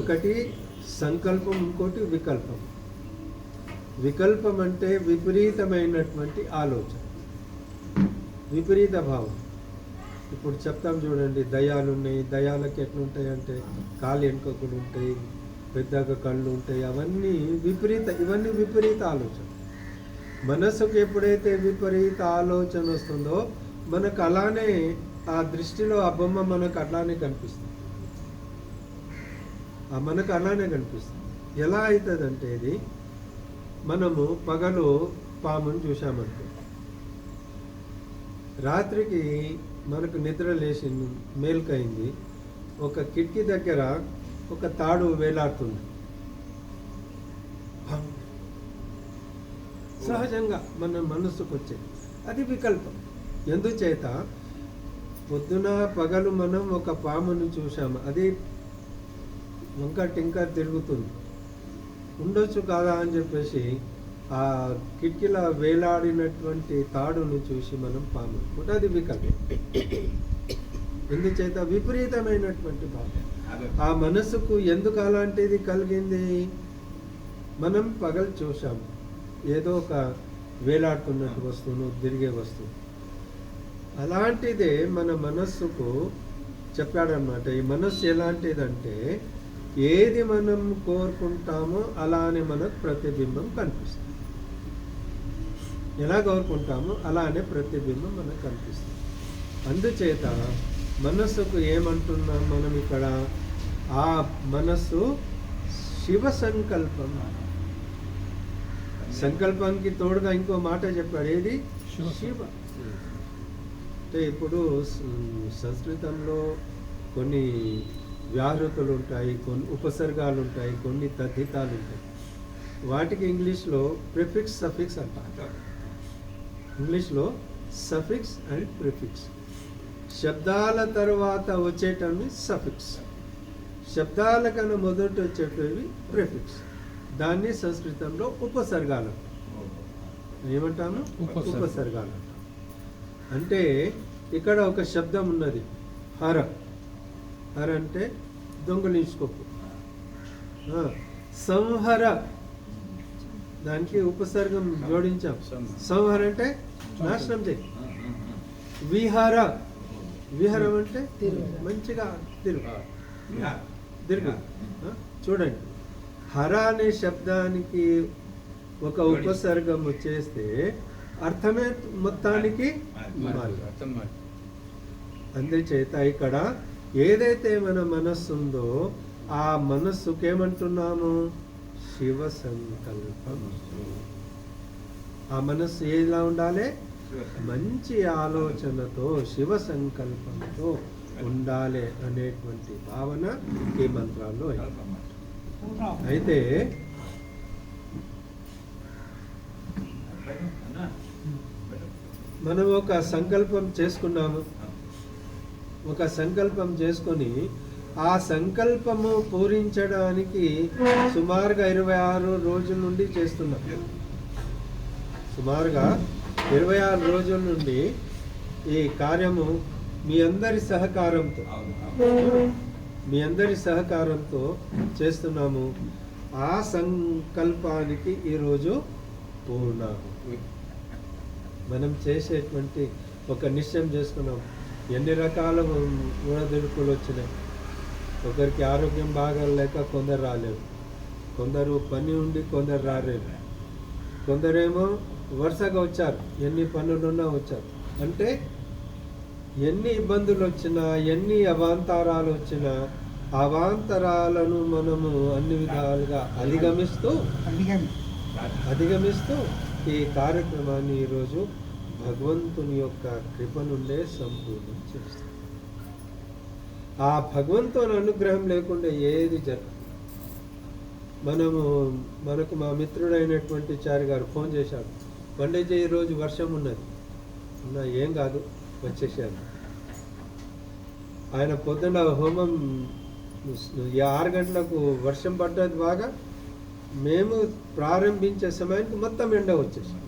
ఒకటి సంకల్పం ఇంకోటి వికల్పం. వికల్పం అంటే విపరీతమైనటువంటి ఆలోచన. విపరీత భావం ఇప్పుడు చెప్తాం చూడండి దయాలు ఉన్నాయి దయాలకు ఎట్లుంటాయి అంటే కాలు వెనుకకులు ఉంటాయి పెద్దగా కళ్ళు ఉంటాయి అవన్నీ విపరీత ఇవన్నీ విపరీత ఆలోచన. మనసుకు ఎప్పుడైతే విపరీత ఆలోచన వస్తుందో మనకు అలానే ఆ దృష్టిలో ఆ బొమ్మ మనకు అట్లానే కనిపిస్తుంది. మనకు అలానే కనిపిస్తుంది. ఎలా అవుతుందంటే ఇది మనము పగలు పాముని చూసామనుకో రాత్రికి మనకు నిద్ర లేచి మేల్కైంది. ఒక కిటికీ దగ్గర ఒక తాడు వేలాడుతుంది. సహజంగా మన మనస్సుకు వచ్చేది అది వికల్పం. ఎందుచేత? పొద్దున పగలు మనం ఒక పామును చూసాము అది వంక టింక తిరుగుతుంది. ఉండొచ్చు కాదా అని చెప్పేసి ఆ కిటికీల వేలాడినటువంటి తాడును చూసి మనం పాము. అనుకుంటే అది వికల్పం. ఎందుచేత విపరీతమైనటువంటి భావం ఆ మనసుకు ఎందుకు అలాంటిది కలిగింది? మనం పగలు చూసాం ఏదో ఒక వేలాడుతున్నట్టు వస్తువును తిరిగే వస్తువు. అలాంటిదే మన మనస్సుకు చెప్పాడనమాట ఈ మనస్సు ఎలాంటిదంటే ఏది మనం కోరుకుంటామో అలానే మనకు ప్రతిబింబం కనిపిస్తుంది. ఎలా కోరుకుంటామో అలానే ప్రతిబింబం మనకు కనిపిస్తుంది. అందుచేత మనస్సుకు ఏమంటున్నాం మనం ఇక్కడ? ఆ మనస్సు శివ సంకల్పం. సంకల్పానికి తోడుగా ఇంకో మాట చెప్పాడు. ఏది? శివ. అంటే ఇప్పుడు సంస్కృతంలో కొన్ని వ్యాహృతులు ఉంటాయి కొన్ని ఉపసర్గాలు ఉంటాయి కొన్ని తద్ధితాలు ఉంటాయి వాటికి ఇంగ్లీష్లో ప్రిఫిక్స్ సఫిక్స్ అంటారు ఇంగ్లీష్లో సఫిక్స్ అండ్ ప్రిఫిక్స్. శబ్దాల తర్వాత వచ్చేటవి సఫిక్స్. శబ్దాల కన్నా మొదట వచ్చేటివి ప్రిఫిక్స్. దాన్ని సంస్కృతంలో ఉపసర్గాలు. ఏమంటాము ఉపసర్గ. ఉపసర్గాలు అంటాం అంటే ఇక్కడ ఒక శబ్దం ఉన్నది. హర. హర అంటే దొంగలించుకోకు సంహర. దానికి ఉపసర్గం జోడించాం. సంహర అంటే నాశనం చేయి. విహార. విహారం అంటే మంచిగా తిరుగు. తిరుగు. చూడండి. హర అనే శబ్దానికి ఒక ఉపసర్గం వచ్చేస్తే అర్థమే మొత్తానికి అందుచేత ఇక్కడ ఏదైతే మన మనస్సు ఉందో ఆ మనస్సుకి ఏమంటున్నాము శివ సంకల్పం ఆ మనస్సు ఎలా ఉండాలి? మంచి ఆలోచనతో శివ సంకల్పంతో ఉండాలి అనేటువంటి భావన ఈ మంత్రాల్లో అయితే మనం ఒక సంకల్పం చేసుకున్నాము. ఒక సంకల్పం చేసుకొని ఆ సంకల్పము పూరించడానికి సుమారుగా ఇరవై ఆరు రోజుల నుండి చేస్తున్నాం. సుమారుగా ఇరవై ఆరు రోజుల నుండి ఈ కార్యము మీ అందరి సహకారంతో మీ అందరి సహకారంతో చేస్తున్నాము. ఆ సంకల్పానికి ఈరోజు పూర్ణ మనం చేసేటువంటి ఒక నిశ్చయం చేసుకున్నాం. ఎన్ని రకాల ఊడదుడుకులు వచ్చినాయి? ఒకరికి ఆరోగ్యం బాగా లేక కొందరు రాలేరు కొందరు పని ఉండి కొందరు రాలేరు కొందరేమో వరుసగా వచ్చారు. ఎన్ని పనులున్నా వచ్చారు. అంటే ఎన్ని ఇబ్బందులు వచ్చినా ఎన్ని అవాంతరాలు వచ్చినా అవాంతరాలను మనము అన్ని విధాలుగా అధిగమిస్తూ అధిగమిస్తూ ఈ కార్యక్రమాన్ని ఈరోజు భగవంతుని యొక్క కృప నుండే సంపూర్ణం చేస్తాం. ఆ భగవంతుని అనుగ్రహం లేకుండా ఏది జరగదు. మనము మనకు మా మిత్రుడైనటువంటి చారి గారు ఫోన్ చేశారు. పండేజీ రోజు వర్షం ఉన్నది. అన్నా ఏం కాదు వచ్చేసాను ఆయన పొద్దున హోమం ఆరు గంటలకు వర్షం పడ్డది బాగా. మేము ప్రారంభించే సమయానికి మొత్తం ఎండ వచ్చేసాం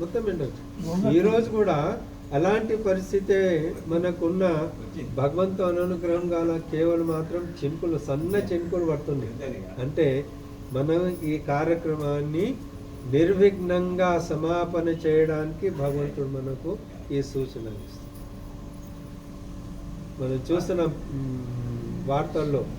మొత్తం ఎండ వచ్చేసి ఈ రోజు కూడా అలాంటి పరిస్థితే మనకున్న భగవంతు అనుగ్రహం గాన కేవలం మాత్రం చినుకులు సన్న చినుకులు పడుతున్నాయి అంటే మనం ఈ కార్యక్రమాన్ని నిర్విఘ్నంగా సమాపన చేయడానికి భగవంతుడు మనకు ఈ సూచన ఇస్తాడు మనం చూస్తున్న మ్, వార్తల్లో.